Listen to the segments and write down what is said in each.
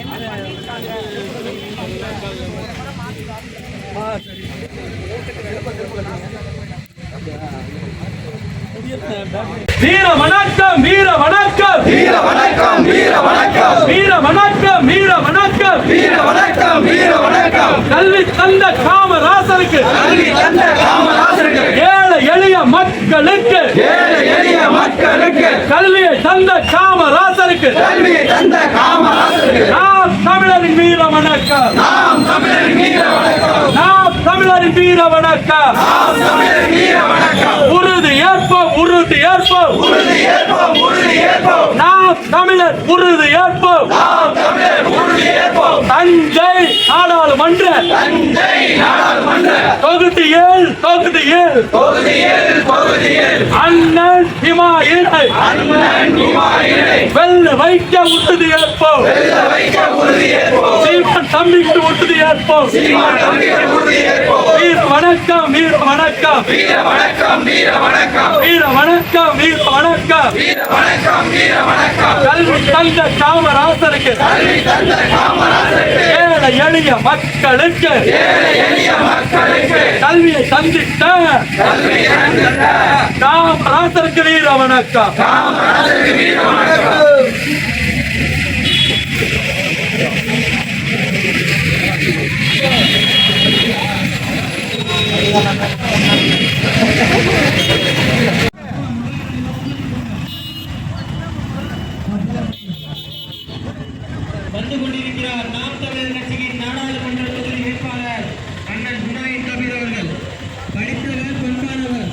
என்ன பண்ணிருக்காங்க வீர வணக்கம் வீர வணக்கம். வீர வணக்கம் வீர வணக்கம். வீர வணக்கம் வீர வணக்கம். வீர வணக்கம் வீர வணக்கம். கல்வி தந்த காமராசருக்கு. கல்வி தந்த காமராசருக்கு. ஏழை எளிய மக்களுக்கு. ஏழை எளிய மக்களுக்கு. கல்வியை தந்த காமராசருக்கு. கல்வியை தந்த காமராசருக்கு. நாம் தமிழரின் வீர வணக்கம். நாம் தமிழர் வீர வணக்கம். தமிழரின் வீர வணக்கம் உறுதி ஏற்போம் உறுதி ஏற்போம் நாம் தமிழர் உறுதி ஏற்போம் தஞ்சை நாடாளுமன்ற. தொகுதியில் தொகுதியில் அண்ணன் ஹிமாயினை. வெள்ள வைக்க உறுதி ஏற்போம் சீமான் தம்பிக்கு உறுதி ஏற்போம் வீர வணக்கம் வீர வணக்கம். வீர வணக்கம் வீர வணக்கம். வீர வணக்கம் வீர வணக்கம். வீர வணக்கம் வீர வணக்கம். கல்வி தந்த காமராசருக்கு. கல்வி தந்த காமராசருக்கு. ஏழை எளிய மக்களுக்கு. ஏழை எளிய மக்களுக்கு. கல்வியை சந்தித்த கல்வி தந்த காமராசருக்கு வீர வணக்கம். காமராசருக்கு வீர வணக்கம். வந்து கொண்டிருக்கிறார் நாம் தமிழர் கட்சியின் நாடாளுமன்ற தொகுதி வேட்பாளர் அண்ணன் சுனாயின் கபீர் அவர்கள். படித்தவர் பண்பானவர்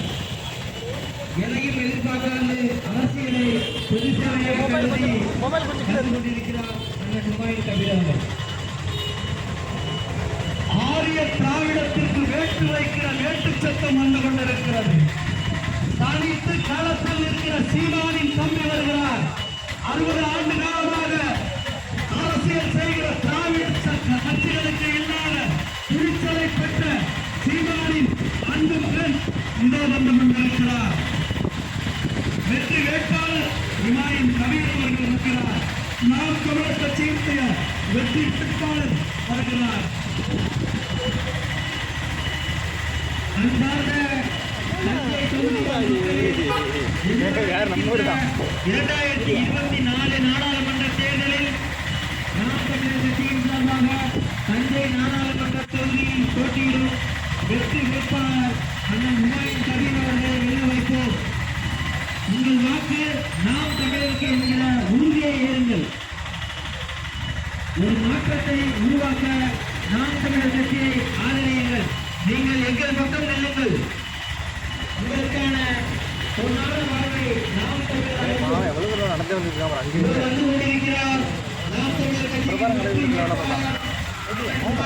எதையும் எதிர்பார்க்காது. அரசியலை பொதுச்சேவையாக கருதி வந்து கொண்டிருக்கிறார் அண்ணன் சுனாயின் கபீர் அவர்கள். ஆரிய திராவிடத்திற்கு வேட்டு வைக்கிற வேட்டு சத்தம் வந்து கொண்டிருக்கிறது. தனித்து களத்தில் இருக்கிற சீமானின் தம்பி வருகிறார். அறுபது ஆண்டு காலமாக அரசியல் செய்கிற திராவிட கட்சிகளுக்கு இல்லாத துணிச்சலை பெற்ற சீமானின் அன்பு மகன் இதோ வந்து கொண்டிருக்கிறார். வெற்றி வேட்பாளர் இமாயின் கவிதை அவர்கள் இருக்கிறார். நாம் தமிழர் கட்சியினுடைய வெற்றி வேட்பாளர் வருகிறார் அன்பார்ந்த தஞ்சை தொகுதி மக்களே, இரண்டாயிரத்தி இருபத்தி நாலு நாடாளுமன்ற தேர்தலில் நாம் தமிழர் கட்சியின் சார்பாக தஞ்சை நாடாளுமன்ற தொகுதியில் போட்டியிடும் வெற்றி வேட்பாளர் அண்ணன் ஹுமாயூன் கபீர் அவர்களை வெல்ல வைப்போம் உங்கள் வாக்கு நாம் தமிழருக்கு என்கிற உறுதியை ஏறுங்கள் ஒரு மாற்றத்தை உருவாக்க நாம் தமிழர் கட்சியை ஆதரியுங்கள். நீங்கள் எங்கள் பக்கம் நெல்லுங்கள். உங்களுக்கான பொன்னான வாழ்வை நாம் நடந்து வந்திருக்காம அங்கே வந்து கொண்டிருக்கிறார். நாம் தமிழர் கட்சி பிரபாரம் கடைபிடிக்க என்ன பண்ணுறாங்க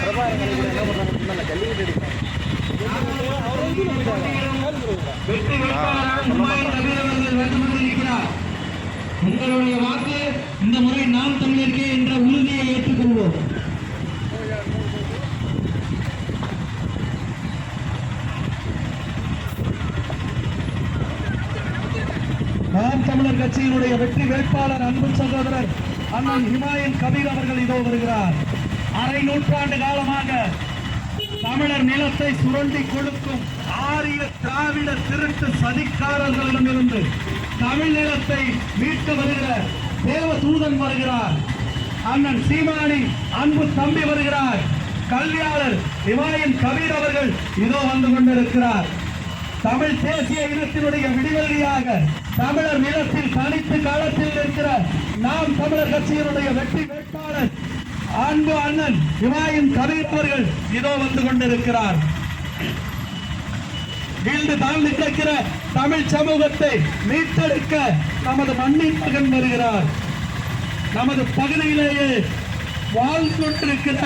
பிரபாரம் கடைபிடி என்ன வெற்றி வேட்பாளராக முன்னாள் தமிழர் வந்து கொண்டிருக்கிறார். உங்களுடைய வாக்கு இந்த முறை நாம் தமிழருக்கே கட்சியினுடைய வெற்றி வேட்பாளர் அன்பு சகோதரர் அண்ணன் ஹிமாயன் கபீர் அவர்கள் இதோ வருகிறார். அரை நூற்றாண்டு காலமாக தமிழர் நிலத்தை சுரண்டி கொடுக்கும் ஆரிய திராவிட திருட்டு சதிக்காரர்களிடமிருந்து தமிழ் நிலத்தை மீட்க வருகிற தேவ தூதன் வருகிறார். அண்ணன் சீமானி அன்பு தம்பி வருகிறார். கல்வியாளர் இமாயன் கபீர் அவர்கள் இதோ வந்து கொண்டிருக்கிறார். தமிழ் தேசிய இனத்தினுடைய விடிவெள்ளியாக தமிழர் நிலத்தில் தனித்து காலத்தில் இருக்கிற நாம் தமிழர் கட்சியினுடைய வெற்றி வேட்பாளர் அன்பு அண்ணன் இமாயின் கபீர் அவர்கள் இதோ வந்து கொண்டிருக்கிறார். வீழ்ந்து தாழ்ந்து கிடக்கிற தமிழ் சமூகத்தை மீட்டெடுக்க நமது மண்ணின் மகன் வருகிறார். நமது பகுதியிலேயே வாழ்ந்து கொண்டிருக்கிற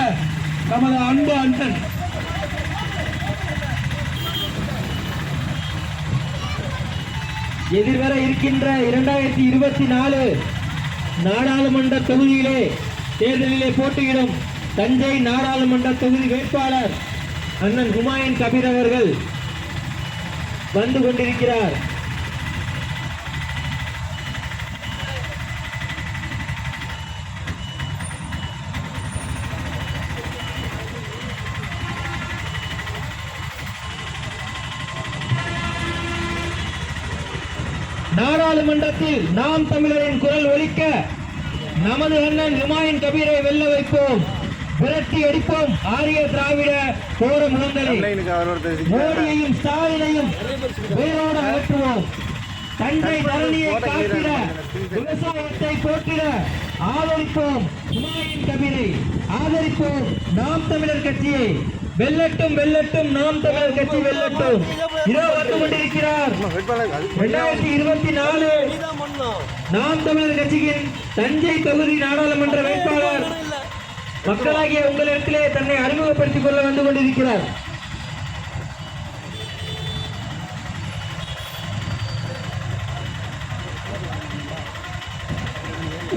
நமது அன்பு அண்ணன் எதிர்வர இருக்கின்ற இரண்டாயிரத்தி இருபத்தி நாலு நாடாளுமன்ற தொகுதியிலே தேர்தலிலே போட்டியிடும் தஞ்சை நாடாளுமன்ற தொகுதி வேட்பாளர் அண்ணன் ஹுமாயூன் கபீர் அவர்கள் வந்து கொண்டிருக்கிறார். நாடாளுமன்றத்தில் நாம் தமிழரின் குரல் ஒலிக்க நமது அண்ணன் ஹுமாயூன் கபீரை வெல்ல வைப்போம். விரட்டி அடிப்போம். ஆரிய திராவிட போர முழங்கலை மோடியையும் ஸ்டாலினையும் வேரோடு அகற்றுவோம். தந்தை தரணியை காத்திட விவசாயத்தை போற்றிட ஆதரிப்போம். ஹுமாயூன் கபீரை ஆதரிப்போம். நாம் தமிழர் கட்சியை வெல்லட்டும் வெல்லட்டும் நாம் தமிழர் கட்சி வெல்லட்டும். இதோ வந்து கொண்டிருக்கிறார். இரண்டாயிரத்தி இருபத்தி நாலு. நாம் தமிழர் கட்சியின் தஞ்சை தொகுதி நாடாளுமன்ற வேட்பாளர் மக்களாகிய உங்களிடத்திலே தன்னை அறிமுகப்படுத்திக் கொள்ள வந்து கொண்டிருக்கிறார்.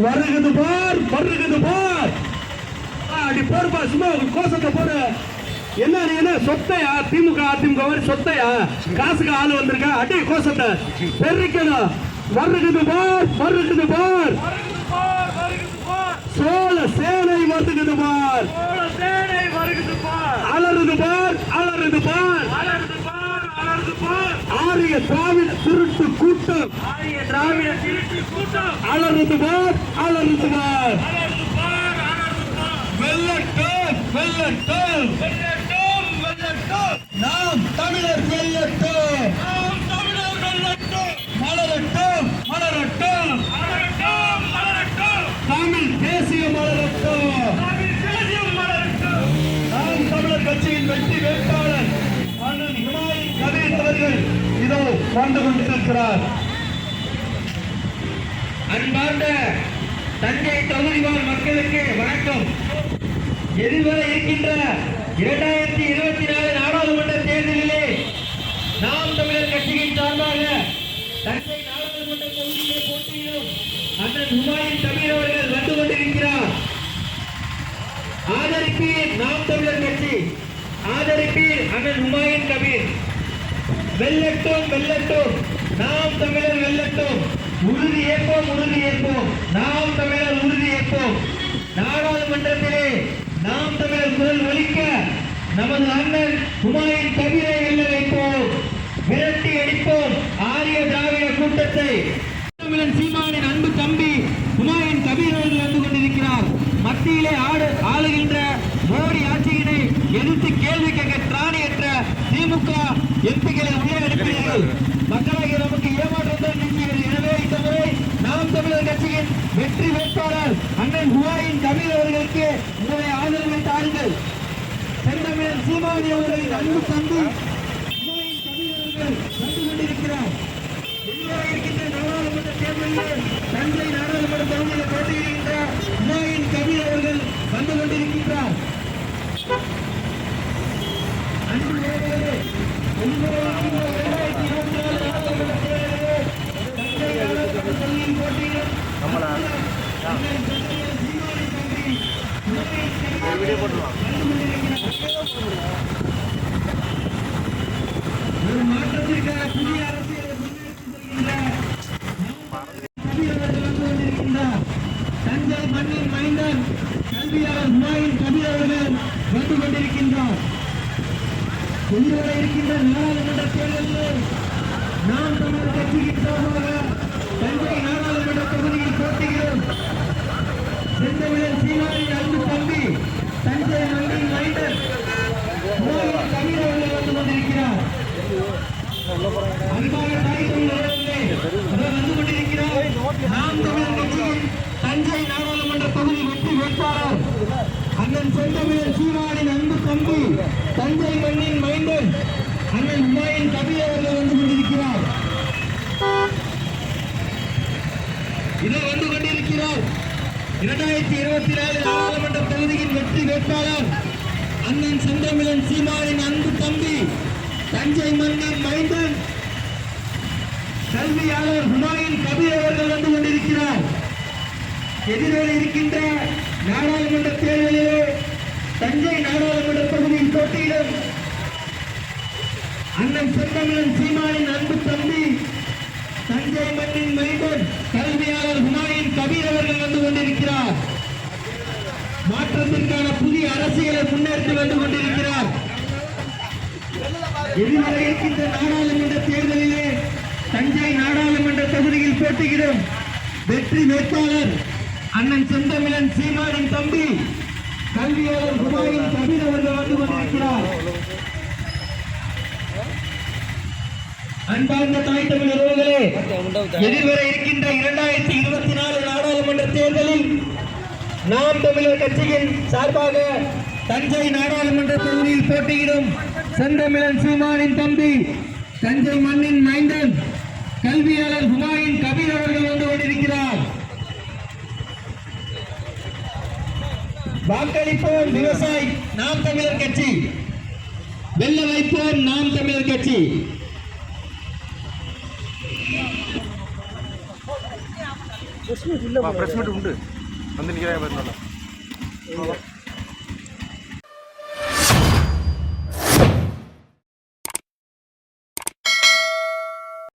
வருகிறது பார் வருகிறது பார். அப்படி போர்பா சும்மா கோஷத்தை போற என்ன என்ன? சொத்தையா? திமுக அதிமுக மாதிரி சொத்தையா? காசுக்கு ஆள் வந்திருக்கா? அடி கோஷத்தை பெருக்கணும் மறுக்குது பார் மறுக்குது பார். சோழ சேனை மறுக்குது பார். அலறுது பார் அலறுது பார். ஆரிய திராவிட திருட்டு கூட்டம். திராவிட திருட்டு கூட்டம் அலறுது பார் அலறுது பார். வெல்லட்டும். வெல்லட்டும் நாம் தமிழர் வெல்லட்டும். மலரட்டும் மலரட்டும். தமிழ் தேசிய மலரட்டும். நாம் தமிழர் கட்சியின் வெற்றி வேட்பாளர் அண்ணன் ஹுமாயூன் கபீர் அவர்கள் இதோ வந்து கொண்டிருக்கிறார். அன்பார்ந்த தஞ்சை தொகுதி வாழ் மக்களுக்கு வணக்கம். எதிர்வர இருக்கின்ற இரண்டாயிரத்தி இருபத்தி நாலு நாடாளுமன்ற தேர்தலிலே நாம் தமிழர் கட்சியின் சார்பாக தஞ்சை நாடாளுமன்ற தொகுதியிலே போட்டியிடும் அண்ணன் ஹுமாயூன் தமிழ் அவர்கள் வந்து கொண்டிருக்கிறார். ஆதரிப்பீர் நாம் தமிழர் கட்சி. ஆதரிப்பீர் அண்ணன் ஹுமாயூன் கபீர். வெல்லட்டும் வெல்லட்டும். நாம் தமிழர் வெல்லட்டும். உறுதி ஏற்போம் உறுதி ஏற்போம். நாம் தமிழர் உறுதி ஏற்போம். நாடாளுமன்றத்திலே நாம் தமிழர் குரல் ஒழிக்க நமது அண்ணன் குமாரின் கவிதை வெல்ல வைப்போம். விரட்டி அடிப்போம். ஆரிய திராவிட கூட்டத்தை. தமிழன் சீமானின் அன்பு தம்பி குமாரின் கபீர் அவர்கள் வந்து கொண்டிருக்கிறார். மத்தியிலே ஆடு ஆளுகின்ற மோடி ஆட்சியினை எதிர்த்து கேள்வி கேட்க திராணியற்ற திமுக எம்பிக்களை உள்ளே அனுப்பினார்கள். மக்களாகிய நமக்கு ஏமாற்றம் தான் எனவே இந்த முறை நாம் தமிழர் கட்சியின் வெற்றி வேட்பாளர் அண்ணன் குமாரின் கபீர் அவர்களுக்கு உங்களுடைய செந்தமிழன் சீமானி அவர்களின் அன்பு தம்பி அவர்கள் வந்து கொண்டிருக்கிறார். எதிராக இருக்கின்ற நாடாளுமன்ற தேர்தலிலே தஞ்சை நாடாளுமன்ற தொகுதியில் போட்டியிடுகின்ற ஹுமாயூன் கபீர் அவர்கள் வந்து கொண்டிருக்கின்றார். அன்பு நேயர்களே, எதிராக இருக்கின்ற இரண்டாயிரத்தி இருபத்தி நாலு நாடாளுமன்ற தேர்தலிலே தஞ்சை நாடாளுமன்ற தொகுதியில் போட்டியிடும். வந்து கொண்டிருக்கின்றார். தஞ்சை மண்ணின் மைந்தன் கல்வியாளர் ஹுமாயூன் கபீர் அவர்கள் வந்து கொண்டிருக்கின்றார் எதிர்வர இருக்கின்ற நாடாளுமன்ற தேர்தலில் நாம் தமிழர் கட்சிக்கு சார்பாக தஞ்சை நாடாளுமன்ற தொகுதியில் போட்டியிடும் செந்தமிழன் சீமானின் அன்பு தம்பி தஞ்சை மண்ணின் மைந்தன் ஹுமாயூன் கபீர் வந்து கொண்டிருக்கிறார் அன்பான தாய் தமிழர்களே, அவர் வந்து கொண்டிருக்கிறார். நாம் தமிழர் கட்சியின் தஞ்சை நாடாளுமன்ற தொகுதி வெற்றி வேட்பாளர் அண்ணன் செந்தமிழன் சீமானின் அன்பு தம்பி தஞ்சை மண்ணின் அண்ணன் அவர்கள் வந்து கொண்டிருக்கிறார் இதோ வந்து கொண்டிருக்கிறார் இரண்டாயிரத்தி இருபத்தி நாலு நாடாளுமன்ற தொகுதியின் வெற்றி வேட்பாளர் அண்ணன் செந்தமிழன் சீமானின் அன்பு தம்பி தஞ்சை மன்னன் மைந்தன் கல்வியாளர் ஹுமாயின் கபீர் அவர்கள் வந்து கொண்டிருக்கிறார். எதிரே இருக்கின்ற நாடாளுமன்ற தேர்தலிலே தஞ்சை நாடாளுமன்ற தொகுதியில் போட்டியிடும் அண்ணன் செந்தமிழன் சீமானின் அன்பு தம்பி தஞ்சை மண்ணின் மைந்தன் கல்வியாளர் ஹுமாயின் கபீர் அவர்கள் வந்து கொண்டிருக்கிறார். மாற்றத்திற்கான புதிய அரசியலை முன்னெடுத்து வந்து கொண்டிருக்கிறார். எதிர்வர இருக்கின்ற நாடாளுமன்ற தேர்தலிலே தஞ்சை நாடாளுமன்ற தொகுதியில் போட்டியிடும் வெற்றி வேட்பாளர் அண்ணன் செந்தமிழன் சீமானின் தம்பி கல்வியாளர் ஹுமாயூன் கபீர் அவர்கள் வந்து கொண்டிருக்கிறார். அன்பார்ந்த தாய் தமிழ் உறவுகளே எதிர்வர இருக்கின்ற இரண்டாயிரத்தி இருபத்தி நாலு நாடாளுமன்ற தேர்தலில் நாம் தமிழர் கட்சியின் சார்பாக தஞ்சை நாடாளுமன்ற தொகுதியில் போட்டியிடும் செந்தமிழன் சீமானின் தம்பி தஞ்சை மண்ணின் மைந்தன் கல்வியாளர் ஹுமாயூன் கபீர் அவர்கள் வந்து கொண்டிருக்கிறார். வாக்களிப்போம் விவசாயி நாம் தமிழர் கட்சி. வெல்ல வைப்போம் நாம் தமிழர் கட்சி. பிரஸ் மீட் உண்டு. வந்து நிற்கிறேன்